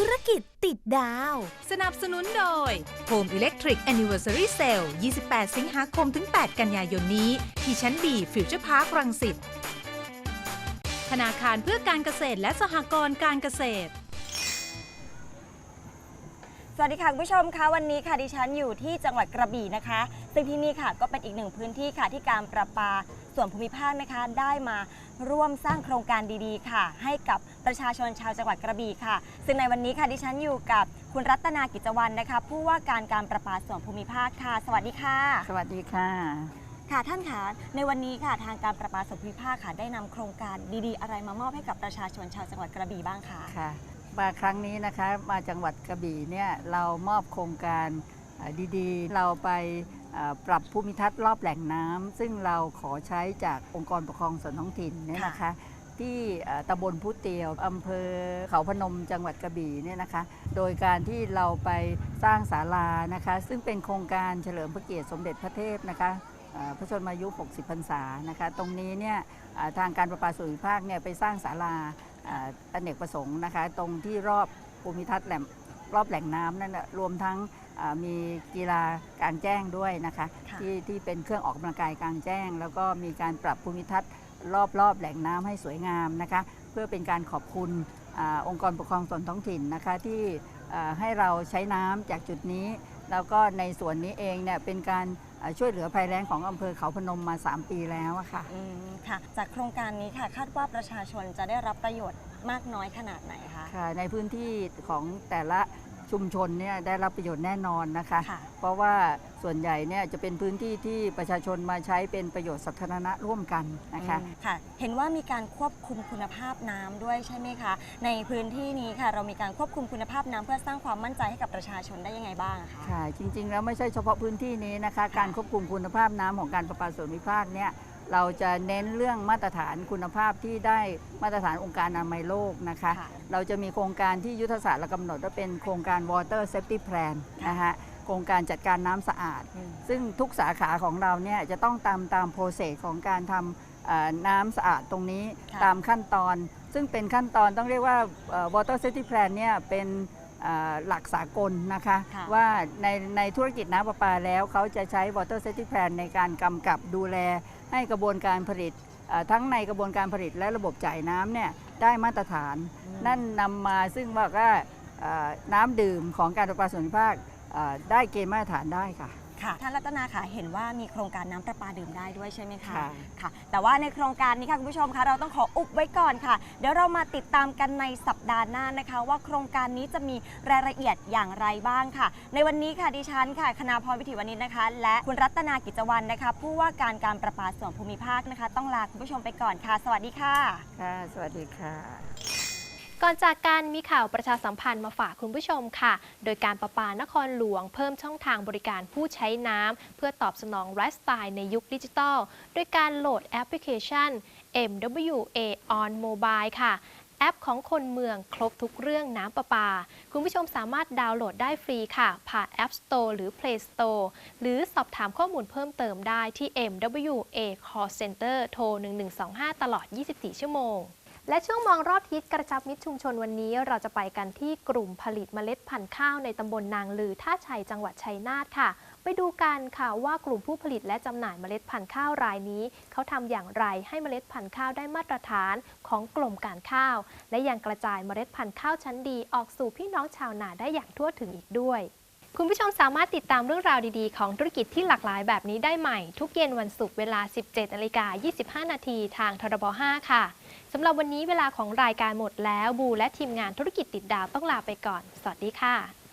ธุรกิจติดดาว สนับสนุนโดย Home Electric Anniversary Sale 28 สิงหาคมถึง 8 กันยายนนี้ ที่ชั้นบีฟิวเจอร์พาร์ครังสิตธนาคารเพื่อการเกษตรและสหกรณ์การเกษตร สวัสดีค่ะคุณผู้ชมคะวันนี้ค่ะดิฉันอยู่ที่จังหวัดกระบี่นะคะ ซึ่งที่นี่ค่ะก็เป็นอีกหนึ่งพื้นที่ค่ะที่การประปาส่วนภูมิภาคนะคะได้มาร่วมสร้างโครงการดีๆ ค่ะ ให้กับประชาชนชาวจังหวัดกระบี่ค่ะ ซึ่งในวันนี้ค่ะดิฉันอยู่กับคุณรัตนากิจวัฒน์นะคะ ผู้ว่าการการประปาส่วนภูมิภาคค่ะ สวัสดีค่ะ สวัสดีค่ะ ค่ะท่านคะในวันนี้ค่ะทางการประปาส่วนภูมิภาคค่ะ ได้นำโครงการดีๆ อะไรมามอบให้กับประชาชนชาวจังหวัดกระบี่บ้างคะค่ะ มาครั้งนี้นะคะ มาจังหวัดกระบี่เนี่ยเรามอบโครงการเอ่อดีๆ เราไปเอ่อปรับภูมิทัศน์รอบแหล่งน้ำซึ่งเราขอใช้จากองค์กรปกครองส่วนท้องถิ่นเนี่ยนะคะ ที่เอ่อตำบลพุเตียวอำเภอเขาพนมจังหวัดกระบี่เนี่ยนะคะ โดยการที่เราไปสร้างศาลานะคะ ซึ่งเป็นโครงการเฉลิมพระเกียรติสมเด็จพระเทพนะคะเอ่อพระชนมายุ 60 พรรษานะคะ ตรงนี้เนี่ยเอ่อทางการประปาส่วนภูมิภาคเนี่ยไปสร้างศาลาเอ่ออเนกประสงค์นะคะ ตรงที่รอบภูมิทัศน์แหล่งรอบแหล่งน้ำนั่นนะรวมทั้งเอ่อมีกีฬากลางแจ้งด้วยนะคะค่ะที่ที่เป็นเครื่องออกกำลังกายกลางแจ้ง แล้วก็มีการปรับภูมิทัศน์รอบรอบๆแหล่งน้ำให้สวยงามนะคะ เพื่อเป็นการขอบคุณอาองค์กรปกครองส่วนท้องถิ่นนะคะที่อ่าให้เราใช้น้ำจากจุดนี้ แล้วก็ในส่วนนี้เองเนี่ยเป็นการอ่าช่วยเหลือภัยแล้งของอำเภอเขาพนมมา 3 ปีแล้วอะค่ะอืมค่ะ จากโครงการนี้ค่ะคาดว่าประชาชนจะได้รับประโยชน์มากน้อยขนาดไหนคะค่ะในพื้นที่ของแต่ละ ชุมชนเนี่ยได้รับประโยชน์แน่นอนนะคะ ค่ะเพราะว่าส่วนใหญ่เนี่ยจะเป็นพื้นที่ที่ประชาชนมาใช้เป็นประโยชน์สาธารณะร่วมกันนะคะ อืมค่ะ เห็นว่ามีการควบคุมคุณภาพน้ำด้วยใช่ไหมคะ ในพื้นที่นี้ค่ะ เรามีการควบคุมคุณภาพน้ำเพื่อสร้างความมั่นใจให้กับประชาชนได้ยังไงบ้างอะคะ ค่ะจริงๆ แล้วไม่ใช่เฉพาะพื้นที่นี้นะคะ การควบคุมคุณภาพน้ำของการประปาส่วนภูมิภาคเนี่ย เราจะเน้นเรื่องมาตรฐานคุณภาพที่ได้มาตรฐานองค์การอนามัยโลกนะคะ ค่ะเราจะมีโครงการที่ยุทธศาสตร์เรากำหนดว่าเป็นโครงการ Water Safety Plan นะคะโครงการจัดการน้ำสะอาด อืม ซึ่งทุกสาขาของเราเนี่ยจะต้องตามตามโปรเซสของการทำเอ่อน้ำสะอาดตรงนี้ค่ะตามขั้นตอน ซึ่งเป็นขั้นตอนต้องเรียกว่าเอ่อ water safety plan เนี่ยเป็นเอ่อหลักสากลนะคะ ค่ะ ว่าในในธุรกิจน้ำประปาแล้วเขาจะใช้ water safety plan ในการกำกับดูแล ให้กระบวนการผลิตเอ่อทั้งในกระบวนการผลิตและระบบจ่ายน้ำเนี่ยได้มาตรฐานอืมนั่นนำมาซึ่งว่าก็เอ่อน้ำดื่มของการประปาส่วนภูมิภาคเอ่อได้เกณฑ์มาตรฐานได้ค่ะ ค่ะท่านรัตนาค่ะเห็นว่ามีโครงการน้ำประปาดื่มได้ด้วยใช่ไหมคะค่ะ ค่ะ แต่ว่าในโครงการนี้ค่ะคุณผู้ชมคะเราต้องขออุบไว้ก่อนค่ะ เดี๋ยวเรามาติดตามกันในสัปดาห์หน้านะคะ ว่าโครงการนี้จะมีรายละเอียดอย่างไรบ้างค่ะ ในวันนี้ค่ะดิฉันค่ะคณาพรวิถีวณิชนะคะ และคุณรัตนากิจวรรณนะคะ ผู้ว่าการการประปาส่วนภูมิภาคนะคะ ต้องลาคุณผู้ชมไปก่อนค่ะ สวัสดีค่ะ ค่ะ สวัสดีค่ะ ก่อนจากการมีข่าวประชาสัมพันธ์มาฝากคุณผู้ชมค่ะ โดยการประปานครหลวงเพิ่มช่องทางบริการผู้ใช้น้ำ เพื่อตอบสนองไลฟ์สไตล์ในยุคดิจิทัล โดยการโหลดแอปพลิเคชัน MWA on Mobile ค่ะแอปของคนเมืองครบทุกเรื่องน้ำประปา คุณผู้ชมสามารถดาวน์โหลดได้ฟรีค่ะ ผ่าน App Store หรือ Play Store หรือสอบถามข้อมูลเพิ่มเติมได้ที่ MWA Call Center โทร 1125 ตลอด 24 ชั่วโมง และช่วงมองรอบทิศกระชับมิตรชุมชนวันนี้ เราจะไปกันที่กลุ่มผลิตเมล็ดพันธุ์ข้าวในตำบลนางลือท่าชัยจังหวัดชัยนาทค่ะ ไปดูกันค่ะว่ากลุ่มผู้ผลิตและจำหน่ายเมล็ดพันธุ์ข้าวรายนี้ เขาทำอย่างไรให้เมล็ดพันธุ์ข้าวได้มาตรฐานของกลุ่มการข้าว และยังกระจายเมล็ดพันธุ์ข้าวชั้นดีออกสู่พี่น้องชาวนาได้อย่างทั่วถึงอีกด้วย คุณผู้ชมสามารถติดตามเรื่องราวดีๆ ของธุรกิจที่หลากหลายแบบนี้ได้ใหม่ ทุกเย็นวันศุกร์เวลา 17นาฬิกา25 นาทีทางทรบ5ค่ะ สำหรับวันนี้เวลาของรายการหมดแล้วบูและทีมงานธุรกิจติดดาวต้องลาไปก่อน สวัสดีค่ะ